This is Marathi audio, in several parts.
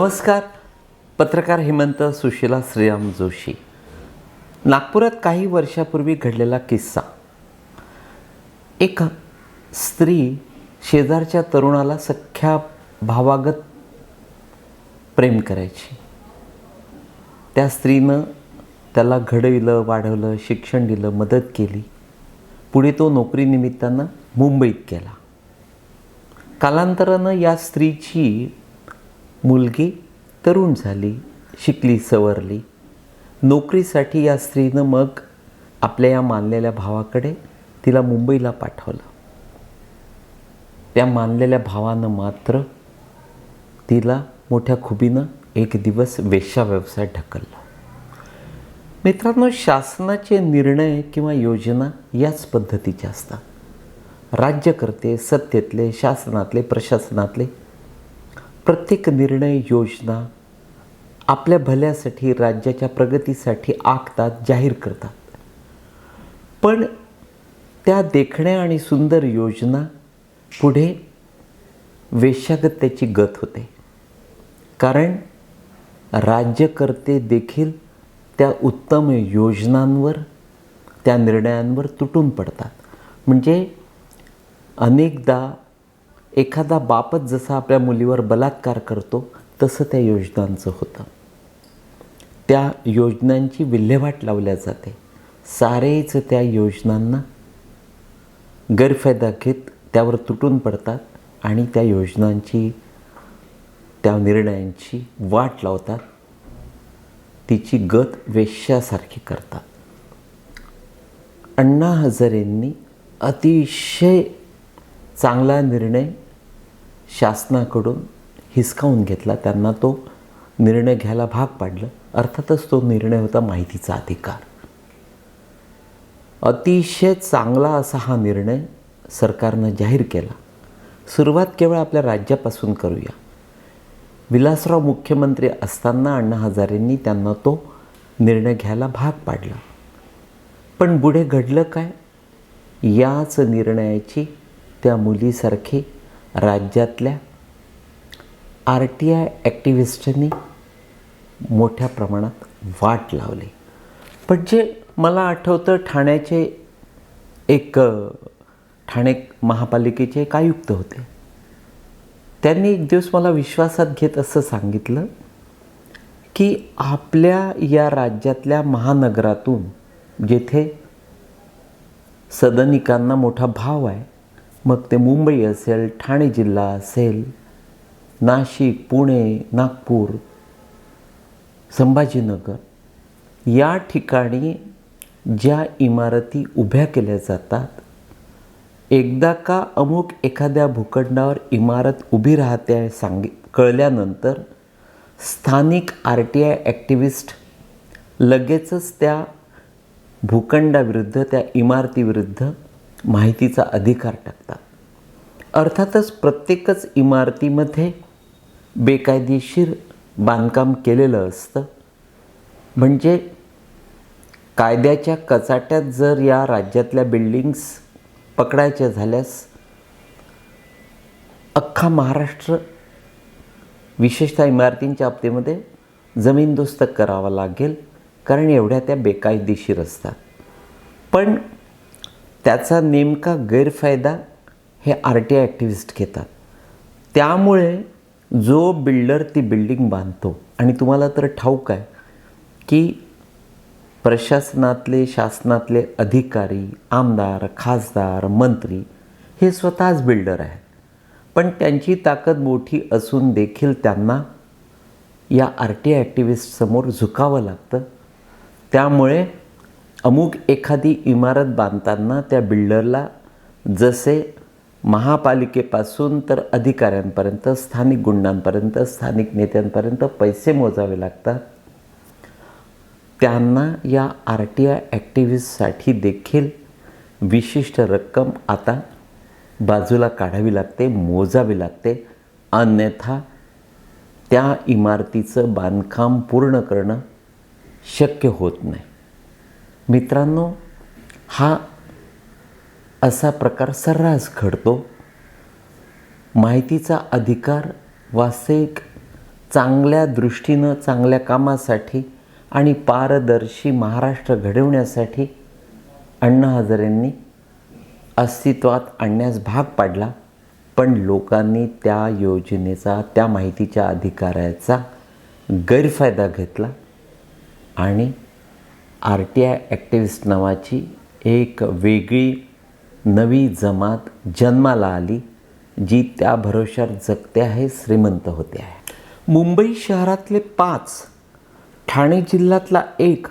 नमस्कार. पत्रकार हेमंत सुशीला श्रीराम जोशी. नागपुरात काही वर्षापूर्वी घडलेला किस्सा. एक स्त्री शेजारच्या तरुणाला सख्या भावागत प्रेम करायची. त्या स्त्रीनं त्याला घडविलं वाढवलं शिक्षण दिलं मदत केली. पुढे तो नोकरीनिमित्तानं मुंबईत गेला. कालांतरानं या स्त्रीची मुलगी तरुण झाली शिकली सवरली. नोकरीसाठी या स्त्रीनं मग आपल्या या मानलेल्या भावाकडे तिला मुंबईला पाठवलं. त्या मानलेल्या भावानं मात्र तिला मोठ्या खुबीनं एक दिवस वेश्या व्यवसाय ढकलला. मित्रांनो शासनाचे निर्णय किंवा योजना याच पद्धतीच्या असतात. राज्यकर्ते सत्तेतले शासनातले प्रशासनातले प्रत्येक निर्णय योजना आपल्या भल्यासाठी राज्याच्या प्रगतीसाठी आखतात जाहीर करतात. पण त्या देखण्या आणि सुंदर योजना पुढे वेश्यागत त्याची गत होते. कारण राज्यकर्ते देखील त्या उत्तम योजनांवर त्या निर्णयांवर तुटून पडतात. म्हणजे अनेकदा एखादा बापच जसा आपल्या मुलीवर बलात्कार करतो तसं त्या योजनांचं होतं. त्या योजनांची विल्हेवाट लावल्या जाते. सारेच त्या योजनांना गैरफायदा घेत त्यावर तुटून पडतात आणि त्या योजनांची त्या निर्णयांची वाट लावतात. तिची गत वेश्यासारखी करतात. अण्णा हजारेंनी अतिशय चांगला निर्णय शासनाकडून हिसकावून घेतला. त्यांना तो निर्णय घ्यायला भाग पाडलं. अर्थातच तो निर्णय होता माहितीचा अधिकार. अतिशय चांगला असा हा निर्णय सरकारनं जाहीर केला. सुरुवात केवळ आपल्या राज्यापासून करूया. विलासराव मुख्यमंत्री असताना अण्णा हजारेंनी त्यांना तो निर्णय घ्यायला भाग पाडला. पण पुढे घडलं काय? याच निर्णयाची त्या मुलीसारखी राज्यातल्या आर टी आय ॲक्टिव्हिस्टनी मोठ्या प्रमाणात वाट लावली. पण जे मला आठवतं ठाण्याचे एक ठाणे महापालिकेचे एक आयुक्त होते. त्यांनी एक दिवस मला विश्वासात घेत असं सांगितलं की आपल्या या राज्यातल्या महानगरातून जेथे सदनिकांना मोठा भाव आहे मग ते मुंबई असेल ठाणे जिल्हा असेल नाशिक पुणे नागपूर संभाजीनगर या ठिकाणी ज्या इमारती उभ्या केल्या जातात एकदा का अमुक एखाद्या भूखंडावर इमारत उभी राहते आहे कळल्यानंतर स्थानिक आर टी आय ॲक्टिव्हिस्ट लगेचच त्या भूखंडाविरुद्ध त्या इमारतीविरुद्ध माहितीचा अधिकार टाकतात. अर्थातच प्रत्येकच इमारतीमध्ये बेकायदेशीर बांधकाम केलेलं असतं. म्हणजे कायद्याच्या कचाट्यात जर या राज्यातल्या बिल्डिंग्स पकडायच्या झाल्यास अख्खा महाराष्ट्र विशेषतः इमारतींच्या बाबतीमध्ये जमीनदोस्त करावा लागेल. कारण एवढ्या त्या बेकायदेशीर असतात. पण त्याचा नेमका गैरफायदा हे आर टी आय ॲक्टिव्हिस्ट घेतात. त्यामुळे जो बिल्डर ती बिल्डिंग बांधतो आणि तुम्हाला तर ठाऊक आहे की प्रशासनातले शासनातले अधिकारी आमदार खासदार मंत्री हे स्वतःच बिल्डर आहेत. पण त्यांची ताकद मोठी असून देखील त्यांना या आर टी आय ॲक्टिव्हिस्टसमोर झुकावं लागतं. त्यामुळे अमुक एखादी इमारत बांधताना त्या बिल्डरला जसे महापालिकेपासून तर अधिकाऱ्यांपर्यंत स्थानिक गुंडांपर्यंत स्थानिक नेत्यांपर्यंत पैसे मोजावे लागतात त्यांना या आर टी आय ॲक्टिव्हिस्टसाठी देखील विशिष्ट रक्कम आता बाजूला काढावी लागते मोजावी लागते. अन्यथा त्या इमारतीचं बांधकाम पूर्ण करणं शक्य होत नाही. मित्रांनो हा असा प्रकार सर्रास घडतो. माहितीचा अधिकार वास्तविक चांगल्या दृष्टीनं चांगल्या कामासाठी आणि पारदर्शी महाराष्ट्र घडवण्यासाठी अण्णा हजारेंनी अस्तित्वात आणण्यास भाग पाडला. पण लोकांनी त्या योजनेचा त्या माहितीच्या अधिकाराचा गैरफायदा घेतला आणि आर टी आय ॲक्टिव्हिस्ट नावाची एक वेगळी नवी जमात जन्माला आली जी त्या भरोश्यावर जगते आहे श्रीमंत होते आहे. मुंबई शहरातले पाच ठाणे जिल्ह्यातला एक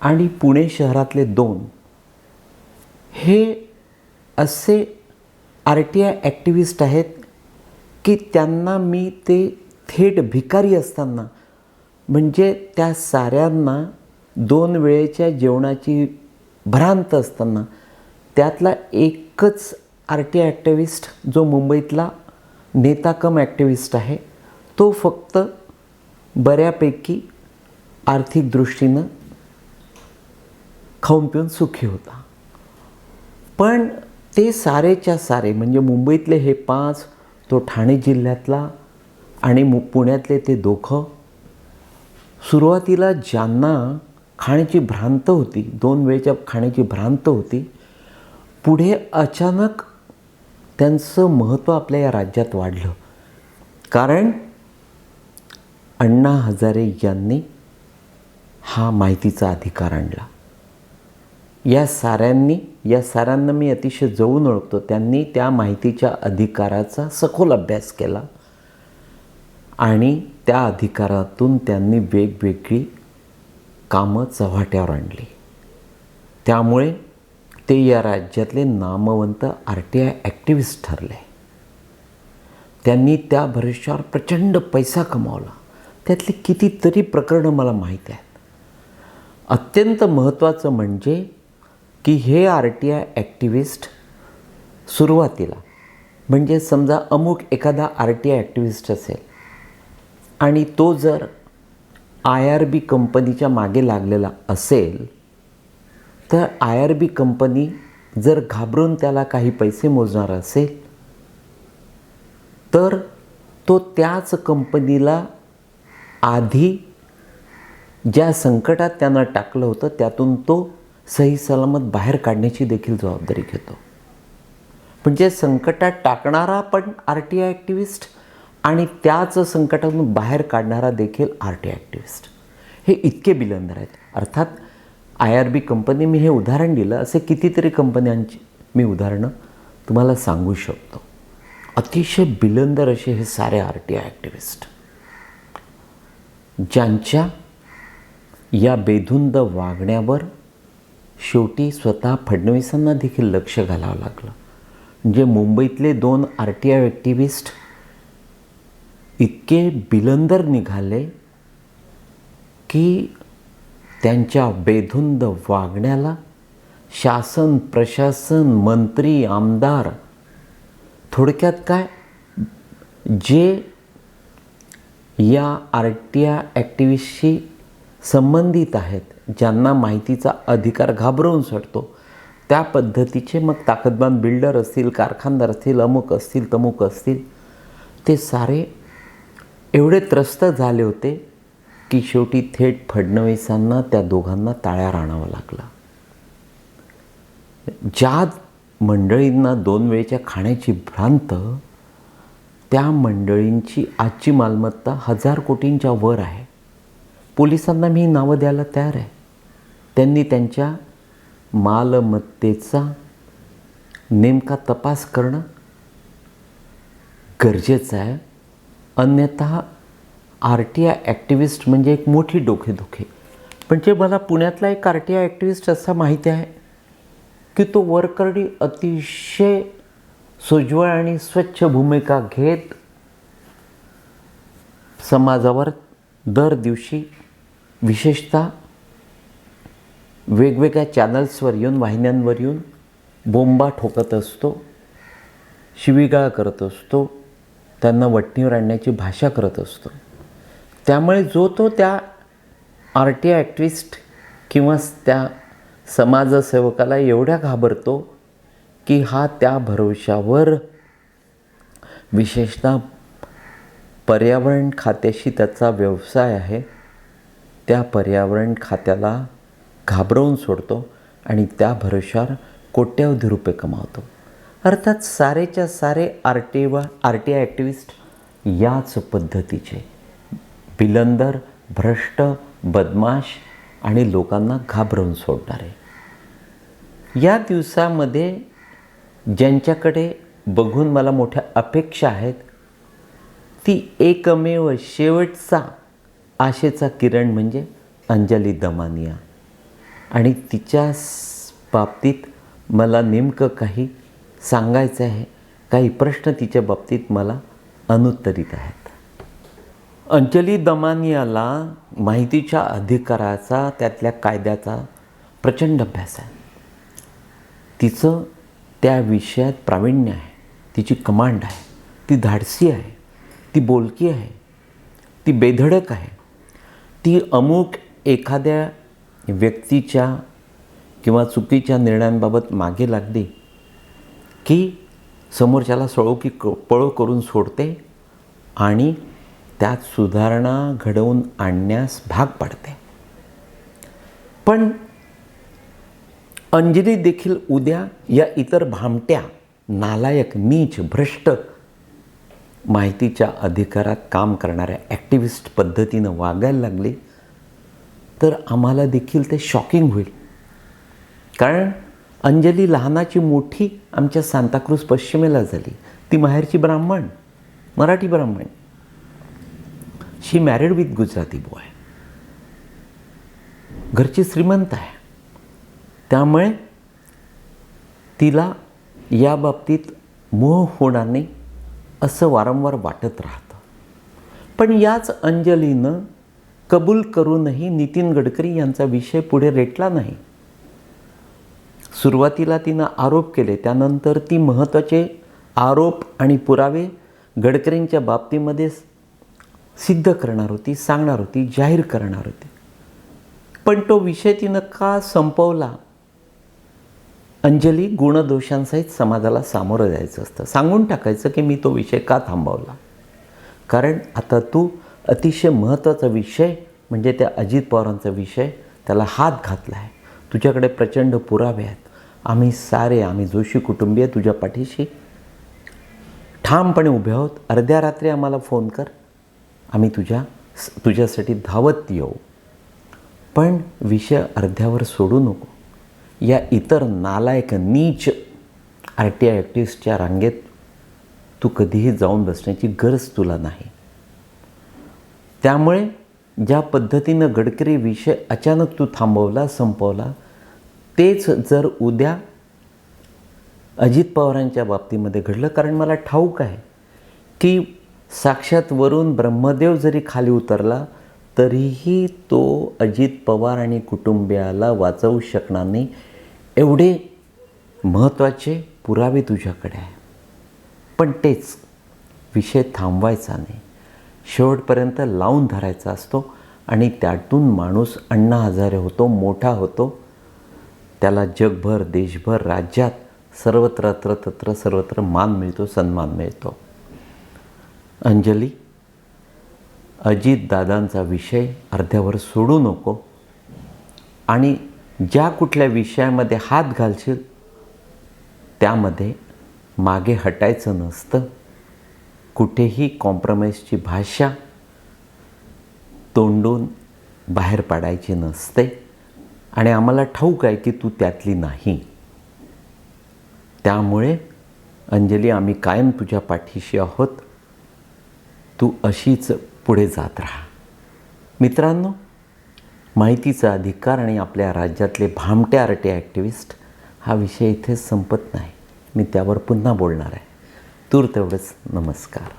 आणि पुणे शहरातले दोन हे असे आर टी आय ॲक्टिव्हिस्ट आहेत की त्यांना मी ते थेट भिकारी असताना म्हणजे त्या साऱ्यांना दोन वेळेच्या जेवणाची भ्रांत असताना त्यातला एकच आर टी ॲक्टिव्हिस्ट जो मुंबईतला नेता कम ॲक्टिव्हिस्ट आहे तो फक्त बऱ्यापैकी आर्थिक दृष्टीनं खाऊन पिऊन सुखी होता. पण ते सारेच्या सारे म्हणजे मुंबईतले हे पाच तो ठाणे जिल्ह्यातला आणि मु पुण्यातले ते दोघं सुरुवातीला ज्यांना खाण्याची भ्रांत होती. दोन वेळच्या खाण्याची भ्रांत होती. पुढे अचानक त्यांचं महत्त्व आपल्या या राज्यात वाढलं. कारण अण्णा हजारे यांनी हा माहितीचा अधिकार आणला. या साऱ्यांनी या साऱ्यांना मी अतिशय जवळून ओळखतो. त्यांनी त्या माहितीच्या अधिकाराचा सखोल अभ्यास केला आणि त्या अधिकारातून त्यांनी वेगवेगळी कामं चव्हाट्यावर आणली. त्यामुळे ते या राज्यातले नामवंत आर टी आय ॲक्टिव्हिस्ट ठरले. त्यांनी त्या भरोश्यावर प्रचंड पैसा कमावला. त्यातली कितीतरी प्रकरणं मला माहीत आहेत. अत्यंत महत्त्वाचं म्हणजे की हे आर टी आय ॲक्टिव्हिस्ट सुरुवातीला म्हणजे समजा अमुक एखादा आर टी आय ॲक्टिव्हिस्ट असेल आणि तो जर आय आर बी कंपनीच्या मागे लागलेला असेल तर आय आर बी कंपनी जर घाबरून त्याला काही पैसे मोजणार असेल तर तो त्याच कंपनीला आधी ज्या संकटात त्यांना टाकलं होतं त्यातून तो सही सलामत बाहेर काढण्याची देखील जबाबदारी घेतो. म्हणजे संकटात टाकणारा पण आर टी आय ॲक्टिव्हिस्ट आणि त्याच संकटातून बाहेर काढणारा देखील आर टी ॲक्टिव्हिस्ट. हे इतके बिलंदर आहेत. अर्थात आय आर बी कंपनी मी हे उदाहरण दिलं असे कितीतरी कंपन्यांची मी उदाहरणं तुम्हाला सांगू शकतो. अतिशय बिलंदर असे हे सारे आर टी आय ॲक्टिव्हिस्ट. ज्यांच्या या बेधुंद वागण्यावर शेवटी स्वतः फडणवीसांना देखील लक्ष घालावं लागलं. जे मुंबईतले दोन आर टी आय ॲक्टिव्हिस्ट इतके बिलंदर निघाले की त्यांच्या बेधुंद वागण्याला शासन प्रशासन मंत्री आमदार थोडक्यात काय? जे या आर टी आय ॲक्टिव्हिस्टशी संबंधित आहेत ज्यांना माहितीचा अधिकार घाबरवून सोडतो त्या पद्धतीचे मग ताकदबान बिल्डर असतील कारखानदार असतील अमुक असतील तमुक असतील ते सारे एवढे त्रस्त झाले होते की शेवटी थेट फडणवीसांना त्या दोघांना ताळ्या राणावं लागलं. ज्या मंडळींना दोन वेळच्या खाण्याची भ्रांत त्या मंडळींची आजची मालमत्ता हजार कोटींच्या वर आहे. पोलिसांना मी नावं द्यायला तयार आहे. त्यांनी त्यांच्या मालमत्तेचा नेमका तपास करणं गरजेचं आहे. अन्यथा आर टी आय ॲक्टिव्हिस्ट म्हणजे एक मोठी डोकेदुखी. म्हणजे मला पुण्यातला एक आर टी आय ॲक्टिव्हिस्ट असा माहिती आहे की तो वरकरडी अतिशय सोज्वळ आणि स्वच्छ भूमिका घेत समाजावर दर दिवशी विशेषतः वेगवेगळ्या चॅनल्सवर येऊन वाहिन्यांवर येऊन बोंबा ठोकत असतो शिवीगाळ करत असतो. त्यांना वटणीवर आणण्याची भाषा करत असतो. त्यामुळे जो तो त्या आरटी ॲक्टिव्हिस्ट किंवा त्या समाजसेवकाला एवढ्या घाबरतो की हा त्या भरवशावर विशेषतः पर्यावरण खात्याशी त्याचा व्यवसाय आहे त्या पर्यावरण खात्याला घाबरवून सोडतो आणि त्या भरोश्यावर कोट्यावधी रुपये कमावतो. अर्थात सारेच्या सारे आर टी व आर टी आय ॲक्टिविस्ट याच पद्धतीचे. बिलंदर भ्रष्ट बदमाश आणि लोकांना घाबरवून सोडणारे. या दिवसामध्ये ज्यांच्याकडे बघून मला मोठ्या अपेक्षा आहेत ती एकमेव शेवटचा आशेचा किरण म्हणजे अंजली दमानिया. आणि तिच्या बाबतीत मला नेमकं काही सांगायचं आहे काही प्रश्न तिच्या बाबतीत मला अनुत्तरित आहेत. अंजली दमानियाला माहितीच्या अधिकाराचा त्यातल्या कायद्याचा प्रचंड अभ्यास आहे. तिचं त्या विषयात प्रावीण्य आहे तिची कमांड आहे ती धाडसी आहे ती बोलकी आहे ती बेधडक आहे. ती अमुक एखाद्या व्यक्तीच्या किंवा चुकीच्या निर्णयांबाबत मागे लागली की समोरच्याला सळो की क पळो करून सोडते आणि त्यात सुधारणा घडवून आणण्यास भाग पाडते. पण अंजली देखील उद्या या इतर भामट्या नालायक नीच भ्रष्ट माहितीच्या अधिकारात काम करणाऱ्या ॲक्टिव्हिस्ट पद्धतीनं वागायला लागली तर आम्हाला देखील ते शॉकिंग होईल. कारण अंजली लहानाची मोठी आमच्या सांताक्रूज पश्चिमेला झाली. ती माहेरची ब्राह्मण मराठी ब्राह्मण. She married with Gujarati boy घरची श्रीमंत आहे. त्यामुळे तिला या बाबतीत मोह होणार नाही असं वारंवार वाटत राहतं. पण याच अंजलीनं कबूल करूनही नितीन गडकरी यांचा विषय पुढे रेटला नाही. सुरुवातीला तिनं आरोप केले त्यानंतर ती महत्त्वाचे आरोप आणि पुरावे गडकरींच्या बाबतीमध्ये सिद्ध करणार होती सांगणार होती जाहीर करणार होती. पण तो विषय तिनं का संपवला? अंजली गुणदोषांसहित समाजाला सामोरं जायचं असतं. सांगून टाकायचं की मी तो विषय का थांबवला? कारण आता तू अतिशय महत्त्वाचा विषय म्हणजे त्या अजित पवारांचा विषय त्याला हात घातला आहे तुझ्याकडे प्रचंड पुरावे आहेत. आम्ही सारे आम्ही जोशी कुटुंबीय तुझ्या पाठीशी. ठामपणे उभे आहोत. अर्ध्या रात्री आम्हाला फोन कर. आम्ही तुझ्या तुझ्यासाठी धावत येऊ. पण विषय अर्ध्यावर सोडू नको. या इतर नालायक नीच आर टी आय ॲक्टिव्हिस्टच्या रांगेत तू कधीही जाऊन बसण्याची गरज तुला नाही. त्यामुळे ज्या पद्धतीनं गडकरी विषय अचानक तू थांबवला संपवला तेच जर उद्या अजित पवारांच्या बाबतीमध्ये घडलं कारण मला ठाऊक आहे की साक्षात वरून ब्रह्मदेव जरी खाली उतरला तरीही तो अजित पवार आणि कुटुंबियाला वाचवू शकणार नाही. एवढे महत्त्वाचे पुरावे तुझ्याकडे आहे पण तेच विषय थांबवायचा नाही. शेवटपर्यंत लावून धरायचा असतो आणि त्यातून माणूस अण्णा हजारे होतो मोठा होतो त्याला जगभर देशभर राज्यात सर्वत्र तत्र सर्वत्र मान मिळतो सन्मान मिळतो. अंजली अजितदादांचा विषय अर्ध्यावर सोडू नको आणि ज्या कुठल्या विषयामध्ये हात घालशील त्यामध्ये मागे हटायचं नसतं. कुठेही कॉम्प्रोमाइजची भाषा तोंडून बाहेर पाडायची नसते. आणि आम्हाला ठाऊक आहे की तू त्यातली नाही. त्यामुळे अंजली आम्ही कायम तुझ्या पाठीशी आहोत. तू अशीच पुढे जात राहा. मित्रांनो माहितीचा अधिकार आणि आपल्या राज्यातले भामटे आरटे ॲक्टिव्हिस्ट हा विषय इथे संपत नाही. मी त्यावर पुन्हा बोलणार आहे. तूर तेवढंच नमस्कार.